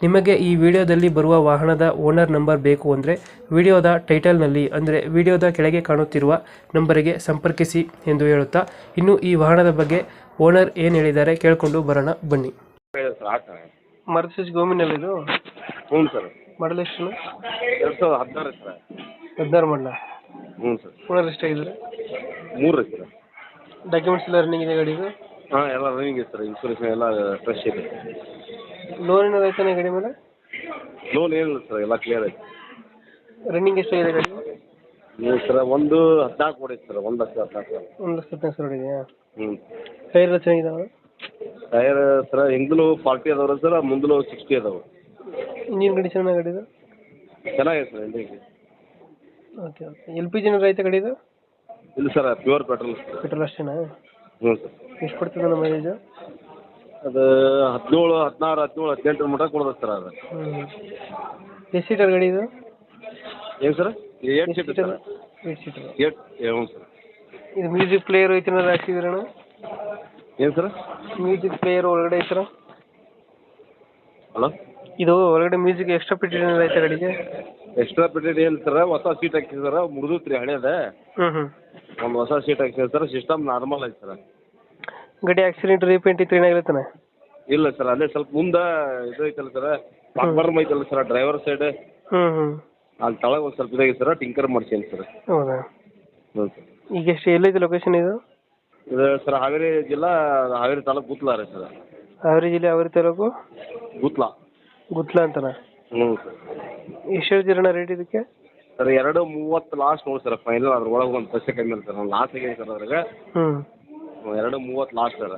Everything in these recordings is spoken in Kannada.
ನಿಮಗೆ ಈ ವಿಡಿಯೋದಲ್ಲಿ ಬರುವ ವಾಹನದ ಓನರ್ ನಂಬರ್ ಬೇಕು ಅಂದರೆ ವಿಡಿಯೋದ ಟೈಟಲ್ನಲ್ಲಿ ಅಂದರೆ ವಿಡಿಯೋದ ಕೆಳಗೆ ಕಾಣುತ್ತಿರುವ ನಂಬರಿಗೆ ಸಂಪರ್ಕಿಸಿ ಎಂದು ಹೇಳುತ್ತಾ ಇನ್ನು ಈ ವಾಹನದ ಬಗ್ಗೆ ಓನರ್ ಏನು ಹೇಳಿದ್ದಾರೆ ಕೇಳಿಕೊಂಡು ಬರೋಣ ಬನ್ನಿ. ಹೇಳಿ ಸರ್ ಹಾಕ ಮರ್ಸಿಸ್ ಗೋಮಿನಲ್ಲಿ ಇದು? ಹ್ಞೂ ಸರ್. ಮಾಡಲ್ ಎಷ್ಟು ಎರಡು ಸಾವಿರದ ಹದಿನಾರು ಸರ್. ಹದಿನಾರು ಮಾಡಲ ಹ್ಞೂ ಸರ್. ಓನರ್ ಎಷ್ಟಾಗಿದ್ದಾರೆ ಮೂರು ಸರ್. ಡಾಕ್ಯುಮೆಂಟ್ಸ್ ಎಲ್ಲ ರನ್ನಿಂಗ್ ಇದೆ ಗಾಡಿದು? ಹಾಂ ಎಲ್ಲ ರನ್ನಿಂಗ್ ಇದೆ ಸರ್. ಇನ್ಶೂರೆನ್ಸ್ ಎಲ್ಲ ಫ್ರೆಶ್ ಇದೆ. ಲೋನ್ ಏನಾದ್ರು ಐತಾನೆ ಗಾಡಿ ಮೇಲೆ? ಲೋನ್ ಏನಿಲ್ಲ ಸರ್ ಎಲ್ಲ ಕ್ಲಿಯರ್ ಐತೆ. ರನ್ನಿಂಗ್ ಎಷ್ಟಾಗಿದೆ ಗಾಡಿ? ನೀವು ಸರ್ ಒಂದು ಹದಿನಾಲ್ಕು ಹೊಡೈತೆ ಸರ್ ಒಂದು ಲಕ್ಷ ಹದಿನಾಲ್ಕು ಸಾವಿರ. ಒಂದು ಲಕ್ಷ ಹದಿನಾಲ್ಕು ಸಾವಿರ ಇದೆಯಾ ಹ್ಞೂ ಟೈರ್ ಎಲ್ಲ ಚೆನ್ನಾಗಿದಾವ? ಟೈರ್ ಸರ್ ಹಿಂದಲೂ ಫಾರ್ಟಿ ಅದಾವ್ರಿ ಸರ್ ಮುಂದಲೂ ಸಿಕ್ಸ್ಟಿ ಅದಾವೆ. ಇಂಜಿನ್ ಕಂಡೀಷನ್ ಗಾಡಿದು? ಚೆನ್ನಾಗಿದೆ ಸರ್ ಇಂಡಿಗೆ ಓಕೆ ಓಕೆ ಎಲ್ ಪಿ ಜಿನ ರೈತ ಗಾಡಿದು? ಇಲ್ಲ ಸರ್ ಪ್ಯೂರ್ ಪೆಟ್ರೋಲ್ ಪೆಟ್ರೋಲ್ ಅಷ್ಟೇನಾ? ಹ್ಞೂ ಸರ್ ಎಷ್ಟು ಕೊಡ್ತದೆ ನಮ್ಮ ಮೈಲೇಜು ಅದು ಹದಿನೇಳು ಹದಿನಾರು ಹದಿನೇಳು ಹದಿನೆಂಟರ ಮಟ್ಟ ಕೊಡ್ಬೇಕು ಸರ್ ಅದು. ಹ್ಞೂ ಎಷ್ಟು ಸೀಟರ್ ಗಾಡಿ ಇದು? ಏನು sir? Eight seat sir eight seater. Eight ಹ್ಞೂ ಸರ್. ಇದು ಮ್ಯೂಸಿಕ್ ಪ್ಲೇಯರ್ ಐತನ ಹಾಕ್ಸಿದ್ರಣ ಏನು ಸರ್? ಮ್ಯೂಸಿಕ್ ಪ್ಲೇಯರ್ ಒಳಗಡೆ ಐತರ ಹಲೋ? ಇದು ಒಳಗಡೆ ಮ್ಯೂಸಿಕ್ ಎಕ್ಸ್ಟ್ರಾ ಫಿಟೆಡ್ ಐತೆ ಗಾಡಿಗೆ? ಎಕ್ಸ್ಟ್ರಾ ಪೀರಿಯಡ್ ಏನು ಸರ್? ಹೊಸ ಸೀಟ್ ಹಾಕಿದಾರೆ ಮುರಿದೈತೆ ರೀ ಹಳೇದ? ಹ್ಞೂ ಹ್ಞೂ ಒಂದು ಹೊಸ ಸೀಟ್ ಹಾಕಿದೆ ಸರ್? ಸಿಸ್ಟಮ್ ನಾರ್ಮಲ್ ಐತೆ ಸರ್. ಗಾಡಿ ಆಕ್ಸಿಡೆಂಟ್ ರೀಪೇಂಟ್ ಇತ್ತು ಏನಾಗಿರ್ತಾನೆ ಇಲ್ಲ ಸರ್ ಅದೇ ಸ್ವಲ್ಪ ಮುಂದೆ ಇದು ಐತಲ್ಲ ಸರ್ ಪ್ಲಾಟ್ಫಾರ್ಮ್ ಐತಲ್ಲ ಸರ್ ಡ್ರೈವರ್ ಸೈಡ್ ಹ್ಮ್ ಹ್ಮ್. ಅಲ್ಲಿ ತಳಗೆ ಒಂದು ಸ್ವಲ್ಪ ಇದಾಗಿದೆ ಸರ್ ಟಿಂಕರ್ ಮಾಡ್ಸೇನಿ ಸರ್. ಹೌದಾ? ಹ್ಞೂ ಸರ್. ಈಗ ಎಷ್ಟು ಎಲ್ಲೈತೆ ಲೊಕೇಶನ್ ಇದು? ಇದು ಸರ್ ಹಾವೇರಿ ಜಿಲ್ಲಾ ಹಾವೇರಿ ತಾಲೂಕು ಗುತ್ಲಾ ರೀ ಸರ್. ಹಾವೇರಿ ಜಿಲ್ಲೆ ಹಾವೇರಿ ತಾಲೂಕು? ಗುತ್ಲಾ. ಗುತ್ಲಾ ಅಂತನಾ? ಹ್ಞೂ ಸರ್. ಎಷ್ಟು ಹೇಳ್ತೀರಣ್ಣ ರೇಟ್ ಇದಕ್ಕೆ? ಸರ್ ಎರಡು ಮೂವತ್ತು ಲಾಸ್ಟ್ ನೋಡಿ ಸರ್ ಫೈನಲ್ ಅದ್ರ ಒಳಗೆ ಒಂದು ಪೈಸೆ ಕಮ್ಮಿ ಇಲ್ಲ ಸರ್ ಲಾಸ್ ಆಗಿದೆ ಸರ್ ಅದ್ರಾಗ. ಹ್ಞೂ ಎರಡು ಮೂವತ್ತು ಲಾಸ್ಟ್ ಸರ್.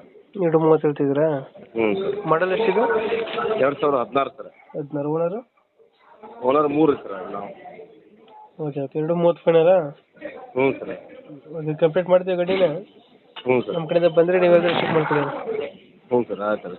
ಎರಡು ಮೂವತ್ತು ಹೇಳ್ತಿದ್ದೀರಾ? ಹ್ಞೂ ಸರ್. ಮಾಡಲ್ ಎಷ್ಟಿದೆ? ಎರಡು ಸಾವಿರದ ಹದಿನಾರು ಸರ್. ಹದಿನಾರು. ಓನರು? ಓನರ್ ಮೂರು ಸರ್ ನಾವು. Okay okay. ಎರಡು ಮೂವತ್ತು ಫೈನಲ್ಲ ಹ್ಞೂ ಸರ್. ಓಕೆ ಕಂಪ್ಲೀಟ್ ಮಾಡ್ತೀವಿ ಗಾಡಿನ? ಹ್ಞೂ ಸರ್. ನಮ್ಮ ಕಡೆಯಿಂದ ಬಂದರೆ ನೀವು ಚೆಕ್ ಮಾಡ್ಕೊಳ್ಳಿ ಹ್ಞೂ ಸರ್ ಆಯ್ತು ಸರ್.